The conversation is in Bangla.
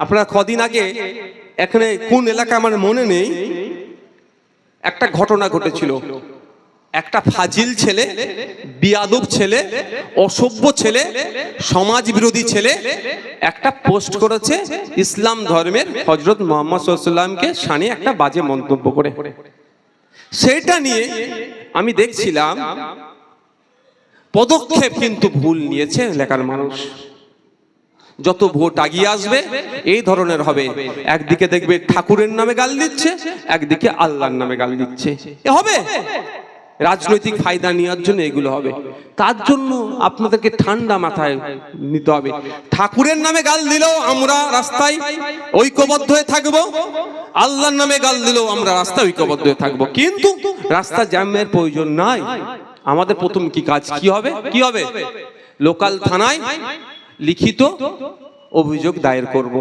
আপনারা কদিন আগে এখানে কোন এলাকা আমার মনে নেই, একটা ঘটনা ঘটেছিল। একটা ফাজিল ছেলে, বিয়াদব ছেলে, অসভ্য ছেলে, সমাজ বিরোধী ছেলে, একটা পোস্ট করেছে ইসলাম ধর্মের হজরত মোহাম্মদ সাল্লামকে একটা বাজে মন্তব্য করে। সেটা নিয়ে আমি দেখছিলাম, পদক্ষেপ কিন্তু ভুল নিয়েছে এলাকার মানুষ। যত ভোট আগিয়ে আসবে, এই ধরনের হবে। একদিকে দেখবে ঠাকুরের নামে গাল দিচ্ছে, একদিকে আল্লাহর নামে গাল দিচ্ছে। হবে? রাজনৈতিক ফায়দা নেওয়ার জন্য এগুলো হবে। তার জন্য আপনাদেরকে ঠান্ডা মাথায় নিতে হবে। ঠাকুরের নামে গাল দিলেও আমরা রাস্তায় ঐক্যবদ্ধ হয়ে থাকব, আল্লাহর নামে গাল দিলেও আমরা রাস্তায় ঐক্যবদ্ধ হয়ে থাকব। কিন্তু রাস্তা জ্যামের প্রয়োজন নাই। আমাদের প্রথম কি কাজ? কি হবে? কি হবে? লোকাল থানায় লিখিত অভিযোগ দায়ের করব।